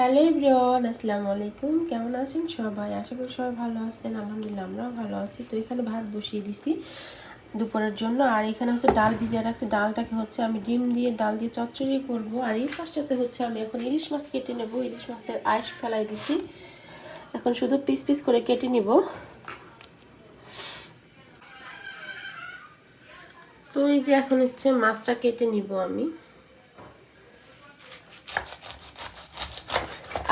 Hello everyone, আসসালামু আলাইকুম। কেমন আছেন সবাই? আশা করি সবাই ভালো আছেন। আলহামদুলিল্লাহ, আমরাও ভালো আছি। তো এখানে ভাত বসিয়ে দিছি দুপুরের জন্য। আর এখানে হচ্ছে ডাল ভিজিয়ে রাখছি। ডালটাকে হচ্ছে আমি ডিম দিয়ে, ডাল দিয়ে চচ্চড়ি করব। আর এই পাশটাতে হচ্ছে আমি এখন ইলিশ মাছ কেটে নেব। ইলিশ মাছের আইস ফেলাই দিছি। এখন শুধু পিস পিস করে কেটে নিব। তো এই যে এখন হচ্ছে মাছটা কেটে নিব আমি।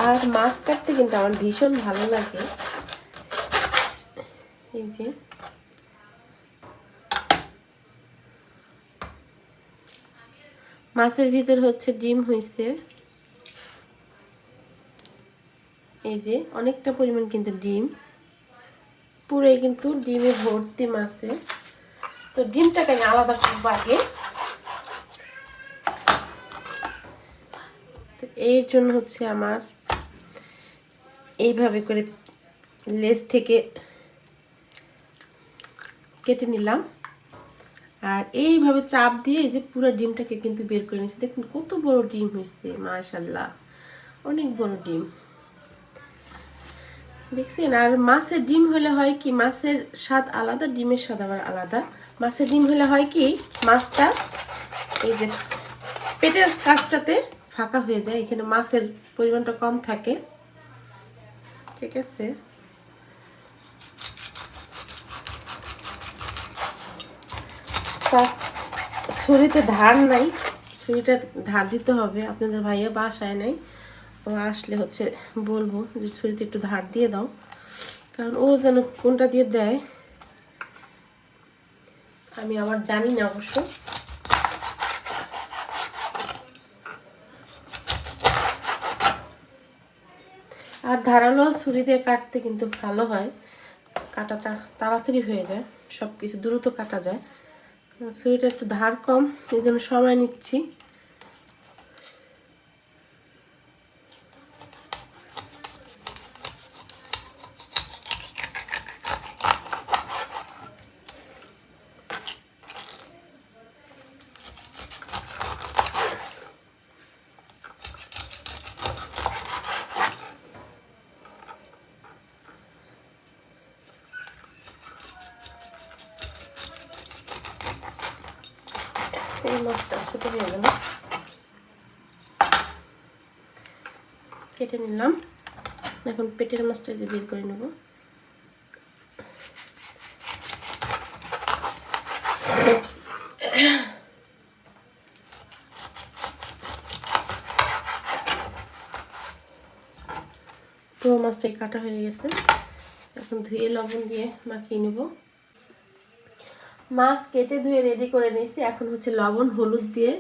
আর মাছ কাটতে কিন্তু আমার ভীষণ ভালো লাগে। এই যে। মাছের ভিতর হচ্ছে ডিম হয়েছে এই যে, অনেকটা পরিমাণ কিন্তু ডিম। পুরোই কিন্তু ডিমে ভর্তি মাছে। তো ডিমটাকে আমি আলাদা করব আগে। তো এর জন্য হচ্ছে আমার এইভাবে করে লেজ থেকে কেটে নিলাম। আর এইভাবে চাপ দিয়ে এই যে পুরো ডিমটাকে কিন্তু বের করে নিয়েছি। দেখুন কত বড় ডিম হয়েছে মাশাল্লাহ অনেক বড় ডিম। দেখছেন? আর মাছের ডিম হলে হয় কি, মাছের স্বাদ আলাদা, ডিমের স্বাদ আবার আলাদা। মাছের ডিম হলে হয় কি, মাছটা এই যে পেটের কাজটাতে ফাঁকা হয়ে যায়, এখানে মাছের পরিমাণটা কম থাকে। ঠিক আছে। ছুরিতে ধার নাই, ছুরিটা ধার দিতে হবে। আপনাদের ভাইয়া বাসায় নাই। ও আসলে হচ্ছে বলব যে ছুরিতে একটু ধার দিয়ে দাও। কারণ ও যেন কোনটা দিয়ে দেয়, আমি আবার জানি না অবশ্য। আর ধারালো ছুরি দিয়ে কাটতে কিন্তু ভালো হয়। কাটাটা তাড়াতাড়ি হয়ে যায় সব কিছু দ্রুত কাটা যায়। ছুরিটা একটু ধার কম, এই জন্য সময় নিচ্ছি। এই মাছটা ছোট হয়ে গেল। কেটে নিলাম। এখন পেটের মাছটা যে বের করে নেব। পুরো মাছটাই কাটা হয়ে গেছে। এখন ধুয়ে লবণ দিয়ে মাখিয়ে নেব। মাছ কেটে ধুয়ে রেডি করে নিয়েছি। এখন হচ্ছে লবণ, হলুদ দিয়ে,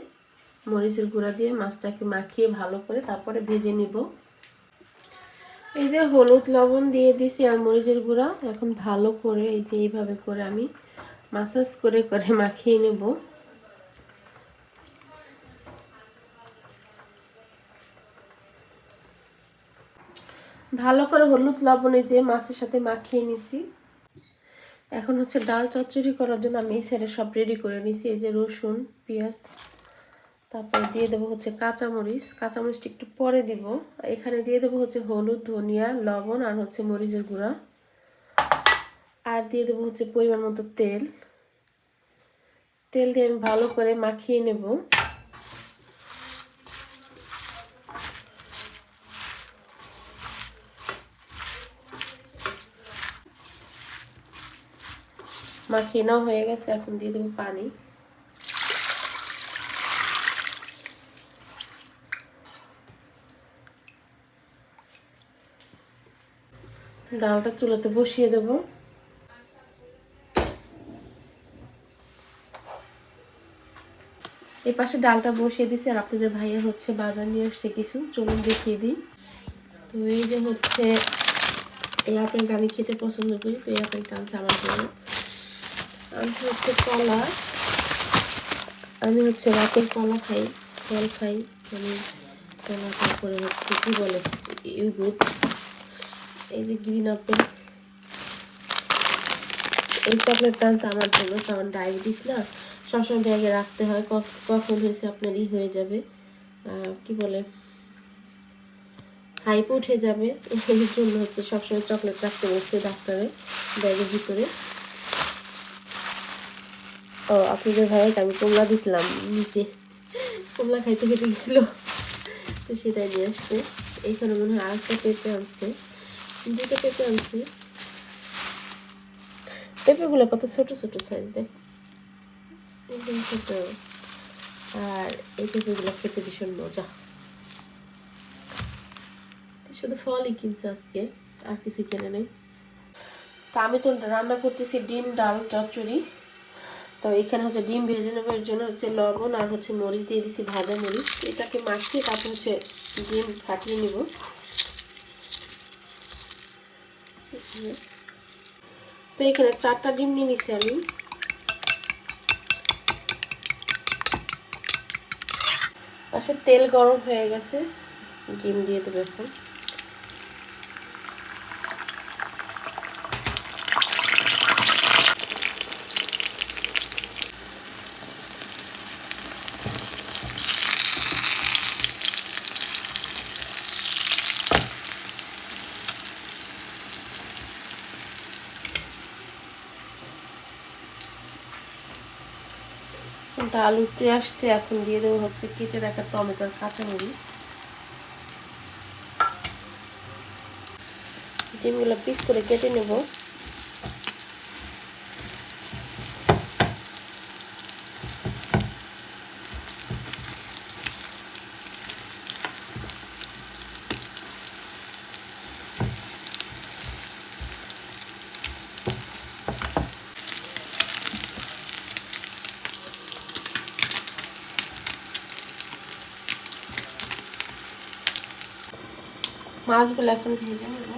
মরিচের গুঁড়া দিয়ে মাছটাকে মাখিয়ে ভালো করে তারপরে ভেজে নিব। এই যে হলুদ, লবণ দিয়ে দিছি আর মরিচের গুঁড়া, এখন ভালো করে এই যে এইভাবে করে আমি মাসাজ করে করে মাখিয়ে নেব। ভালো করে হলুদ, লবণে যে মাছের সাথে মাখিয়ে নিছি। এখন হচ্ছে ডাল চচ্চড়ি করার জন্য আমি এই সাইডে সব রেডি করে নিছি। এই যে রসুন, পেঁয়াজ, তারপর দিয়ে দেবো হচ্ছে কাঁচামরিচ। কাঁচামরিচটা একটু পরে দিব। এখানে দিয়ে দেবো হচ্ছে হলুদ, ধনিয়া, লবণ আর হচ্ছে মরিচের গুঁড়া। আর দিয়ে দেবো হচ্ছে পরিমাণ মতো তেল। তেল দিয়ে আমি ভালো করে মাখিয়ে নেব। মাখিয়ে নাও হয়ে গেছে, এখন দিয়ে দেবো পানি। ডালটা চুলাতে বসিয়ে দেব। এই পাশে ডালটা বসিয়ে দিছি, আর আপনাদের ভাইয়া হচ্ছে বাজার নিয়ে আসছে কিছু। চলুন দেখিয়ে দিই। তো এই যে হচ্ছে, এই আপেলটা আমি খেতে পছন্দ করি, তো এই আপেলটা আনছে আমার জন্য আনছে হচ্ছে কলা। আমি হচ্ছে রাতের কলা খাই, ফল খাই। আমি কলা তারপরে হচ্ছে কী বলে ইউগুড এই যে গ্রিন আপেল। এই চকলেট আনছে আমার জন্য, কারণ ডায়াবেটিস না, সবসময় ব্যাগে রাখতে হয় কখন হয়েছে আপনার ই হয়ে যাবে। কি বলে হাইপ উঠে যাবে। এর জন্য হচ্ছে সবসময় চকলেট রাখতে বলছে ডাক্তারে, ব্যাগের ভিতরে। ও আপনাদের ভাইকে আমি কমলা দিছিলাম নিচে। কমলা খাইতে খেতে গেছিল। তো সেটাই নিয়ে আসছে। এইখানে মনে হয় আরেকটা পেঁপে আনছে। দুটো পেঁপে আনছে। পেঁপেগুলো কত ছোট ছোট সাইজ দেখ। একদম ছোট। আর এই পেঁপেগুলো খেতে ভীষণ মজা। শুধু ফলই কিনছে আজকে, আর কিছু কেনে নেই। তা আমি তো রান্না করতেছি ডিম, ডাল, চচ্চড়ি। তো এখানে হচ্ছে ডিম ভেজে নেবার জন্য হচ্ছে লবণ আর হচ্ছে মরিচ দিয়ে দিছি ভাজা মরিচ। এটাকে মাখিয়ে তারপর হচ্ছে ডিম ফাটিয়ে নিব। তো এখানে চারটা ডিম নিয়ে নিছি আমি। পাশে তেল গরম হয়ে গেছে। ডিম দিয়ে দেবো এখন। ডাল উঠে আসছে, এখন দিয়ে দেবো হচ্ছে কেটে রাখা টমেটোর কাঁচামরিচ। ডিমগুলো পিস করে কেটে নেব। মাছগুলো এখন ভেজে নেব।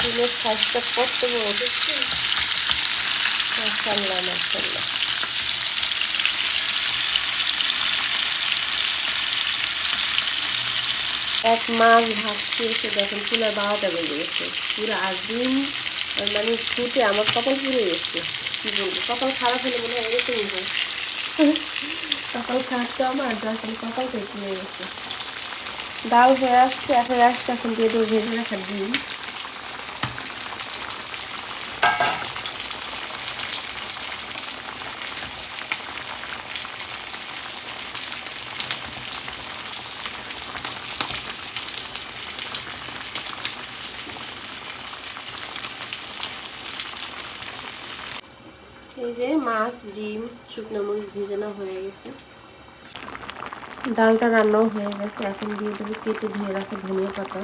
ডিমের সাইজটা কত বড় দেখছি? মাসাল্লাহ মাসাল্লাহ এক মাস ভাবছি এসে দেখেন চুলার বারোটা বেজে গেছে। পুরো আট দিন মানে ফুটে আমার কপাল পুড়ে গেছে। কী বলব, কপাল খারাপ হলে মনে হয় এরকমই হয়। কপাল খারাপ তো আমার যখন কপাল থেকে গেছে। ডাল হয়ে আসছে, এখন আসছে এখন দিয়ে দেবো ভেজে রাখার ডিম। যে মাছ, ডিম, শুকনো মরিচ ভেজানো হয়ে গেছে। ডালটা রান্নাও হয়ে গেছে। এখন দিয়ে দেবো কেটে ধুয়ে রাখা ধনিয়া পাতা।